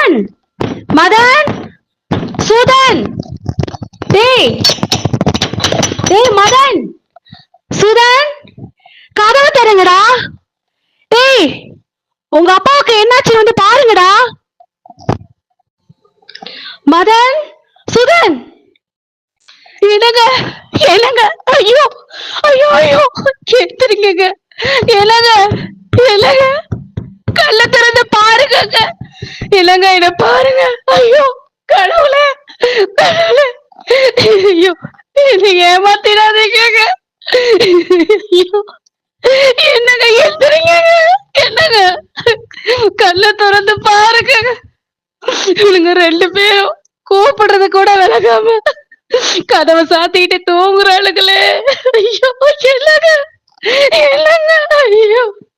மதன். மதன். சுதன். டேய். டேய் மதன். சுதன். கதவு தருங்கடா டேய் உங்க அப்பாவுக்கு என்னாச்சு வந்து பாருங்கடா. மதன். சுதன். என்னங்க? என்னங்க? ஐயோ. ஐயோ ஐயோ. எடுத்துருங்க என்னங்க? என்னங்க? இல்லங்க என்ன பாருங்க ஐயோ கடவுளே கடவுளே ஐயோ என்னை ஏமாத்திடாதீங்க ஐயோ என்னங்க எழுதுறீங்க என்னங்க கண்ணை திறந்து பாருங்க இவனுங்க ரெண்டு பேரும் கூப்பிடுறது கூட விலகாம கதவை சாத்திக்கிட்டு தூங்குறாளுங்களே ஐயோ என்னங்க என்னங்க ஐயோ எந்திரிக்கீங்க